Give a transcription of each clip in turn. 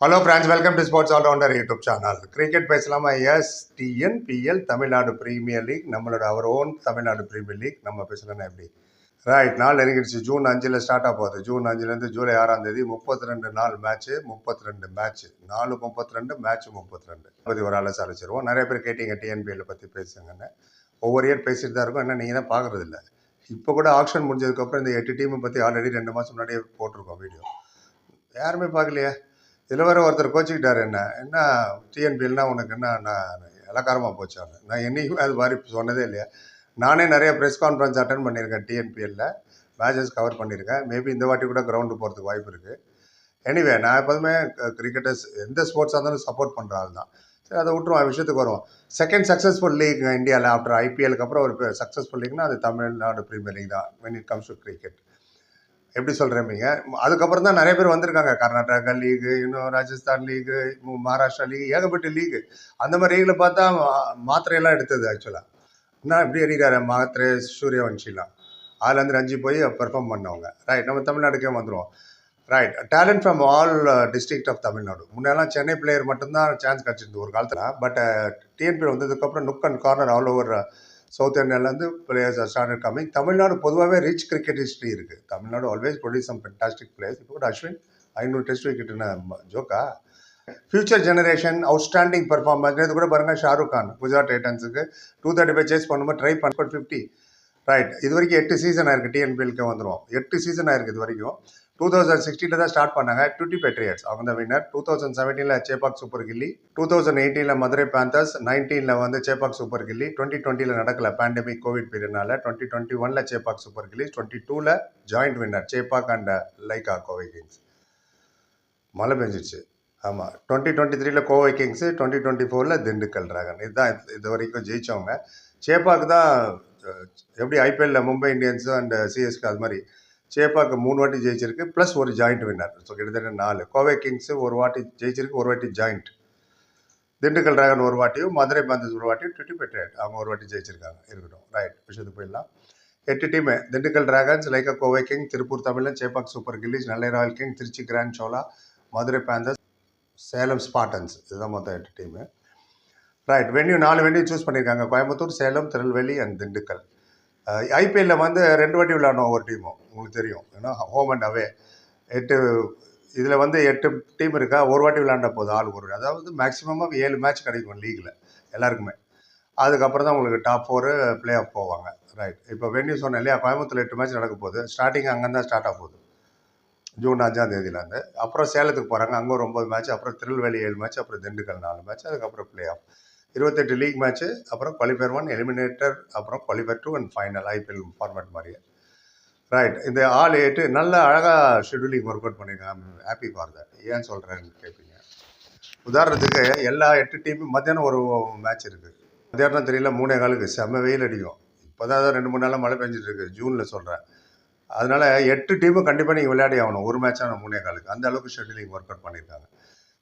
Hello friends welcome to sports allrounder YouTube channel cricket பேசலாமா? Yes TNPL Tamil Nadu premier league நம்மளோட அவர் own Tamil Nadu premier league நம்ம பேசலாம் எப்படி? Right நாள் நெருங்கிடுச்சு. June அஞ்சில் ஸ்டார்ட் ஆக போகுது. ஜூன் அஞ்சுலேருந்து ஜூலை ஆறாம் தேதி முப்பத்தி ரெண்டு நாள் மேட்ச்சு முப்பத்தி ரெண்டு மேட்ச்சு நாலு முப்பத்தி ரெண்டு மேட்ச் முப்பத்தி ரெண்டு பற்றி ஒரு ஆளை சாதிச்சிருவோம் நிறைய பேர் கேட்டீங்க டிஎன்பிஎல் பற்றி பேசுங்கன்னு. ஒவ்வொரு இயர் பேசிட்டு தான் இருக்கும். என்ன நீங்கள் தான் பார்க்குறதில்ல. இப்போ கூட ஆக்ஷன் முடிஞ்சதுக்கப்புறம் இந்த எட்டு டீமை பற்றி ஆல்ரெடி ரெண்டு மாதம் முன்னாடியே போட்டிருக்கோம் வீடியோ யாருமே பார்க்கலையே? இதில் வேறு ஒருத்தர் கோச்சிக்கிட்டார் என்ன? என்ன டிஎன்பிஎல்னா உனக்கு என்ன நான் இலக்காரமாக போச்சான்னு நான் என்றைக்குமே அது மாதிரி சொன்னதே இல்லையா? நானே நிறைய ப்ரெஸ் கான்ஃபரன்ஸ் அட்டன் பண்ணியிருக்கேன் டிஎன்பிஎல்ல மேட்சஸ் கவர் பண்ணியிருக்கேன். மேபி இந்த வாட்டி கூட கிரவுண்டு போகிறதுக்கு வாய்ப்பு இருக்குது எனிவே நான் எப்போதுமே கிரிக்கெட்டர்ஸ் எந்த ஸ்போர்ட்ஸாக இருந்தாலும் சப்போர்ட் பண்ணுற ஆள் தான். சரி அதை விட்டுருவோம். விஷயத்துக்கு வருவோம். செகண்ட் சக்ஸஸ்ஃபுல் லீக் இந்தியாவில் ஆஃப்டர் ஐபிஎலுக்கு அப்புறம் ஒரு சக்ஸஸ்ஃபுல் லீக்னா அது தமிழ்நாடு ப்ரீமியர் லீக் தான் when it comes to cricket எப்படி சொல்கிறீங்க அதுக்கப்புறம் தான் நிறைய பேர் வந்திருக்காங்க. கர்நாடகா லீகு இன்னும் ராஜஸ்தான் லீகு மகாராஷ்டிரா லீக் ஏகப்பட்ட லீகு. அந்த மாதிரி லீகில் பார்த்தா மா- மாத்திரையெல்லாம் எடுத்தது ஆக்சுவலாக என்ன இப்படி எறிகிறாரு மாத்திரை சூரியவன்ஷிலாம். அதுலேருந்து ரஞ்சி போய் பெர்ஃபார்ம் பண்ணவங்க. ரைட் நம்ம தமிழ்நாடுக்கே வந்துடுவோம் right talent from all district of Tamil Nadu முன்னெல்லாம் சென்னை பிளேயர் மட்டும்தான் சான்ஸ் கிடச்சிருந்து ஒரு காலத்தில். பட் டிஎன்பி uh, வந்ததுக்கப்புறம் nook and corner all over south இந்தியாவிலேருந்து பிளேயர்ஸ் ஸ்டாண்டர்ட் கம்மிங் தமிழ்நாடு பொதுவாகவே ரிச் கிரிக்கெட் ஹிஸ்ட்ரி இருக்குது Tamil Nadu always produce some fantastic players இப்போ கூட அஸ்வின் ஐநூறு டெஸ்ட் விக்கெட்டுன்னு ஜோக்கா. ஃபியூச்சர் ஜெனரேஷன் அவுட்ஸ்டாண்டிங் பர்ஃபார்மன்ஸ் இது கூட பாருங்கள் ஷாருக் கான் குஜராத் டைட்டன்ஸுக்கு டூ தேர்ட்டி ஃபைவ் சேஸ் பண்ணும்போது ட்ரை பண்ண ஃபிஃப்டி ரைட் இது வரைக்கும் எட்டு சீசன் ஆயிருக்கு டிஎன்பிஎல்க்கு வந்துடும் எட்டு சீசன் ஆயிருக்கு இது வரைக்கும். டூ தௌசண்ட் சிக்ஸ்டீனில் தான் ஸ்டார்ட் பண்ணாங்க டுட்டி பெட்ரியட்ஸ் அவங்க தான் winner two thousand செவன்டீனில் Chepauk super Gilli two thousand எயிட்டீனில் மதுரை பேந்தர்ஸ் நைன்டீனில் வந்து சேப்பாக் சூப்பர் கில்லி டுவெண்ட்டி டுவெண்ட்டியில் நடக்கல பேண்டமிக் கோவிட் பீரியட்னால டுவெண்ட்டி டுவெண்ட்டி ஒனில் சேப்பாக் சூப்பர் கில்லி டுவெண்ட்டி டூவில் joint winner Chepauk and Lyca Kovai kings மழை பெஞ்சிடுச்சு ஆமாம் டுவெண்ட்டி டுவெண்ட்டி த்ரீல கோவை கிங்ஸு டுவெண்ட்டி டுவெண்ட்டி ஃபோரில் திண்டுக்கல் ட்ராகன் இதுதான் இது- இது வரைக்கும் ஜெயித்தவங்க சேப்பாக்கு தான் எப்படி ஐபிஎல்ல மும்பை இந்தியன்ஸு அண்ட் சிஎஸ்கே அது மாதிரி சேப்பாக்கு மூணு வாட்டி ஜெயிச்சிருக்கு ப்ளஸ் ஒரு ஜாயிண்ட் வின்னர் ஸோ கிட்டத்தட்ட நாலு. கோவை கிங்ஸு ஒரு வாட்டி ஜெயிச்சிருக்கு ஒரு வாட்டி ஜாயிண்ட் திண்டுக்கல் டிராகன் ஒரு வாட்டியும் மதுரை பந்தஸ் ஒரு வாட்டியும் டுட்டி பெட்ரேட் அவங்க ஒரு வாட்டி ஜெயிச்சிருக்காங்க. இருக்கட்டும். ரைட் விஷயத்துக்கு போயிடலாம். எட்டு team Dindigul dragons Lyca Kovai king Tiruppur Tamizhan Chepauk super gillies Nellai royal king Trichy grand Chola Madurai panthers Salem spartans இதுதான் மொத்தம் எட்டு டீமு ரைட் வென்யூ நாலு வென்யூ சூஸ் பண்ணியிருக்காங்க. கோயம்புத்தூர் சேலம் திருநெல்வேலி அண்ட் திண்டுக்கல். ஐபிஎல்ல வந்து ரெண்டு வாட்டி விளையாடணும் ஒவ்வொரு டீமும் உங்களுக்கு தெரியும். ஏன்னா ஹோம் அண்ட் அவே எட்டு இதில் வந்து எட்டு டீம் இருக்கா? ஒரு வாட்டி விளையாண்ட போதும் ஆள் ஒரு அதாவது மேக்ஸிமமாக ஏழு மேட்ச் கிடைக்கும் லீகில் எல்லாருக்குமே. அதுக்கப்புறம் தான் உங்களுக்கு டாப் ஃபோரு ப்ளே ஆஃப் போவாங்க. ரைட் இப்போ வென்யூ சொன்னேன் இல்லையா? கோயம்புத்தூர் எட்டு மேட்ச் நடக்க போகுது. ஸ்டார்டிங் அங்கே தான் ஸ்டார்ட் ஆக போகுது. ஜூன் அஞ்சாம் தேதியிலேருந்து. அப்புறம் சேலத்துக்கு போகிறாங்க அங்கே ஒரு ஒம்பது மேட்ச் அப்புறம் திருநெல்வேலி ஏழு மேட்ச் அப்புறம் திண்டுக்கல் நாலு மேட்ச் அதுக்கப்புறம் பிளே ஆஃப் இருபத்தெட்டு லீக் மேட்ச்சு அப்புறம் குவாலிஃபயர் ஒன் எலிமினேட்டர் அப்புறம் qualifier two and final IPL format மாதிரியே. ரைட் இந்த ஆல் எட்டு நல்ல அழகாக ஷெடியூலிங் ஒர்க் அவுட் பண்ணியிருக்காங்க. ஹாப்பி ஃபார் தட் ஏன் சொல்கிறேன்னு கேட்பீங்க உதாரணத்துக்கு எல்லா எட்டு டீமும் மத்தியானம் ஒரு மேட்ச் இருக்குது மத்தியானம் தெரியல மூணே காலுக்கு. செம்ம வெயில் அடிக்கும். இப்போ தான் ரெண்டு மூணு நாளாக மழை பெஞ்சிட்ருக்கு ஜூனில் சொல்கிறேன் அதனால் எட்டு டீமும் கண்டிப்பாக நீங்கள் விளையாடி ஆகணும். ஒரு மேட்சான மூணே காலுக்கு. அந்த அளவுக்கு ஷெட்யூலிங் ஒர்க் அவுட் பண்ணியிருக்காங்க.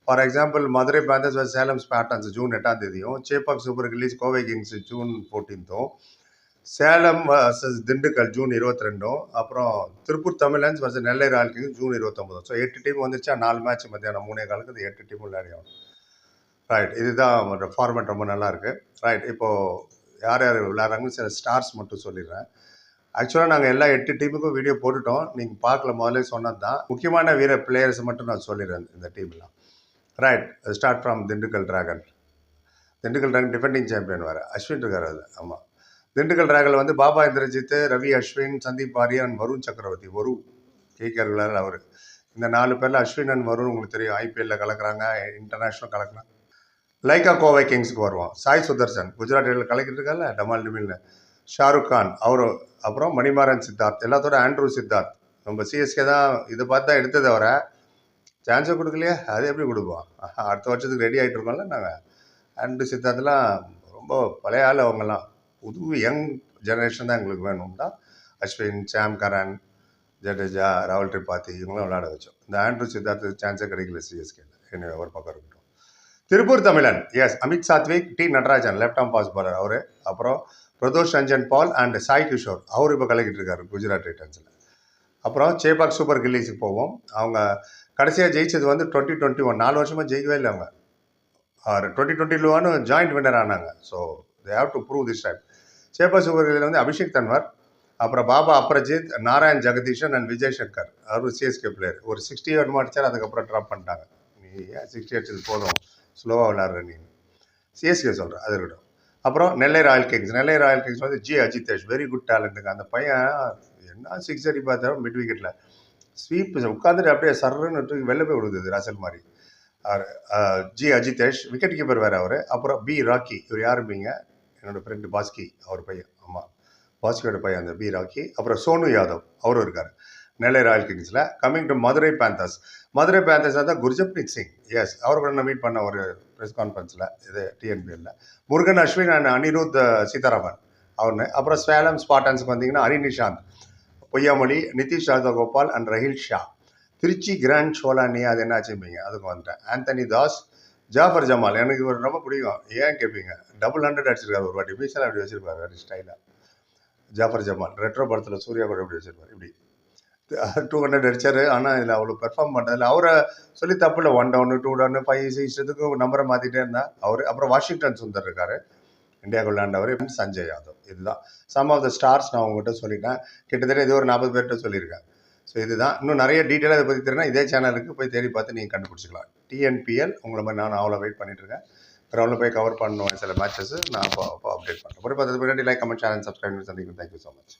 For example Madurai panthers Salem spartans June எட்டாம் தேதியும் Chepauk super gillies Kovai kings June ஃபோர்டீன்த்தும் Salem versus Dindigul June இருபத்தி ரெண்டும் அப்புறம் Tiruppur Tamizhans versus Nellai royal kings June இருபத்தொம்பதும். So எட்டு டீம் வந்துச்சா நாலு மேட்ச் மத்தியானம் மூணே காலுக்கு இந்த எட்டு டீம் விளையாடியும் ரைட் இதுதான் ஃபார்மேட் ரொம்ப நல்லா இருக்குது ரைட் இப்போது யார் யார் விளையாடுறாங்கன்னு சில ஸ்டார்ஸ் மட்டும் சொல்லிடுறேன். ஆக்சுவலாக நாங்கள் எல்லா எட்டு டீமுக்கும் வீடியோ போட்டுட்டோம். நீங்கள் பார்க்கல முதல்ல சொன்னது தான் முக்கியமான வீர பிளேயர்ஸ் மட்டும் நான் சொல்லிடுறேன் இந்த டீம்லாம் right start from Dindigul dragon Dindigul dragon defending champion வேறு. அஸ்வின் இருக்கார் அது ஆமாம் திண்டுக்கல் டிராகனில் வந்து பாபா இந்திரஜித் ரவி அஸ்வின் சந்தீப் ஆரியன் வருண் சக்கரவர்த்தி. வரு கேகேஆர் விளையாடுற அவர். இந்த நாலு பேரில் அஸ்வின் அண்ட் வருண் உங்களுக்கு தெரியும். ஐபிஎல்ல கலக்குறாங்க இன்டர்நேஷ்னல் கலக்குறாங்க லைக்கா கோவை கிங்ஸ்க்கு வருவோம் சாய் சுதர்சன் குஜராத்தில் கலக்கிட்டு இருக்கால டமால் டிமில்னு. ஷாருக் கான் அவரு அப்புறம் மணிமாறன் சித்தார்த் எல்லாத்தோட ஆண்ட்ரூ சித்தார்த். நம்ம சிஎஸ்கே தான் இதை பார்த்து தான் எடுத்தது அவரை. சான்ஸை கொடுக்கலையே? அது எப்படி கொடுப்போம் அடுத்த வருஷத்துக்கு ரெடி ஆகிட்டு இருக்கோம்ல நாங்கள் ஆண்ட்ரூ சித்தார்த்லாம் ரொம்ப பழைய ஆள் அவங்கெல்லாம். புது யங் ஜெனரேஷன் தான் எங்களுக்கு வேணும்னா அஸ்வின் சாம் கரன் ஜடேஜா ராகுல் திரிபாதி இவங்களாம் விளையாட வச்சோம். இந்த ஆண்ட்ரூ சித்தார்த்துக்கு சான்ஸே கிடைக்கல சிஎஸ்கேல என்ன ஒரு பக்கம் இருக்கட்டும். Tiruppur Tamizhan. Yes Amit Sathvik T Natarajan left arm pace bowler அவர். அப்புறம் பிரதோஷ் ரஞ்சன் பால் அண்ட் சாய் கிஷோர். அவர் இப்போ கலக்கிட்டு இருக்காரு குஜராத் டைட்டன்ஸில். அப்புறம் சேபாக் சூப்பர் கில்லிஸுக்கு போவோம். அவங்க கடைசியாக ஜெயிச்சது வந்து டுவெண்ட்டி டுவெண்ட்டி ஒன் நாலு வருஷமாக ஜெயிக்கவே இல்லை அவங்க. டுவெண்ட்டி டுவெண்ட்டி டூவானு ஜாயிண்ட் வின்னர் ஆனாங்க. So they have to prove this time Chepauk சுவர்களில் வந்து அபிஷேக் தன்வார் அப்புறம் பாபா அப்ரஜித் நாராயண் ஜெகதீஷன் அண்ட் விஜய் சங்கர். அவர் சிஎஸ்கே பிளேயர் ஒரு சிக்ஸ்டி ஓவர் அடிச்சார் அதுக்கப்புறம் ட்ராப் பண்ணிட்டாங்க. நீ ஏன் சிக்ஸ்டி அடிச்சது போதும்? ஸ்லோவாக விளாட்ற நீ. சிஎஸ்கே சொல்கிறேன் அது இருக்கட்டும். அப்புறம் Nellai royal kings. Nellai royal kings வந்து ஜி அஜிதேஷ் வெரி குட் டேலண்ட்டுங்க அந்த பையன் என்ன சிக்ஸ் அடி பார்த்தா மிட் விக்கெட்டில் ஸ்வீப் உட்காந்துட்டு அப்படியே சர்ன்னு தூக்கி வெளில போய் விடுது ரசல் மாதிரி ஜி அஜிதேஷ் விக்கெட் கீப்பர் வேறு அவர். அப்புறம் பி ராக்கி. இவர் யாருப்பீங்க? என்னோடய ஃப்ரெண்டு பாஸ்கி அவர் பையன் ஆமாம் பாஸ்கியோட பையன் அந்த பி ராக்கி அப்புறம் சோனு யாதவ் அவரும் இருக்கார். Nellai royal கிங்ஸில். Coming to Madurai panthers Madurai panthers தான் குர்ஜப்ரீத் சிங். எஸ் அவர் கூட நான் மீட் பண்ண ஒரு ப்ரெஸ் கான்ஃபரன்ஸில் இது டிஎன்பிஎல்ல முருகன் அஸ்வின் அண்ட் அனிருத் சீதாராமன். அவர்னு அப்புறம் சேலம் ஸ்பாட்டன்ஸ்க்கு வந்தீங்கன்னா ஹரிநிஷாந்த் பொய்யாமொழி நிதிஷ் ராஜகோபால் அண்ட் ரஹில் ஷா. திருச்சி கிராண்ட் ஷோலானி அது என்ன ஆச்சுப்பீங்க அதுக்கு வந்துட்டேன். ஆந்தனி தாஸ் ஜாஃபர் ஜமால் எனக்கு இவர் ரொம்ப பிடிக்கும். ஏன் கேட்பீங்க டபுள் ஹண்ட்ரட் அடிச்சிருக்காரு ஒரு வாட்டி. மீசல் அப்படி வச்சிருப்பாரு அப்படி ஸ்டைலாக ஜாஃபர் ஜமால் ரெட்ரோ படத்தில் சூர்யா கூட இப்படி வச்சிருப்பார். இப்படி. டூ ஹண்ட்ரட் அடித்தார் ஆனால் இதில் அவ்வளோ பெர்ஃபார்ம் பண்ணுறதில்ல அவரை சொல்லி தப்பு இல்லை. One down two down five சிக்ஸ்த்துக்கும் நம்பரை மாற்றிட்டே இருந்தால் அவர் அப்புறம் வாஷிங்டன் சுந்தர் இருக்கார். இந்தியா விளையாண்டவர் சஞ்சய் யாதவ். இதுதான். சம் ஆஃப் த ஸ்டார்ஸ் நான் உங்ககிட்ட சொல்லிட்டேன். கிட்டத்தட்ட இது ஒரு நாற்பது பேர்கிட்ட சொல்லியிருக்கேன். ஸோ இதுதான். இன்னும் நிறைய டீட்டெயிலாக இதை பற்றி தெரியுன்னா இதே சேனலுக்கு போய் தேடி பார்த்து நீங்கள் கண்டுபிடிச்சிக்கலாம். டிஎன்பிஎல் உங்களை மாதிரி நான் அவ்வளோ வெயிட் பண்ணிட்டுருக்கேன். கிரௌண்டில் போய் கவர் பண்ணுவேன் சில மேட்சஸ் நான் அப்போ அப்போ அப்டேட் பண்ணுறேன் ஒரு பத்து பின்னாடி லைக் கமெண்ட் சேனல் சப்ஸ்கிரைப் பண்ணி சந்திக்கிறேன் தேங்க்யூ ஸோ மச்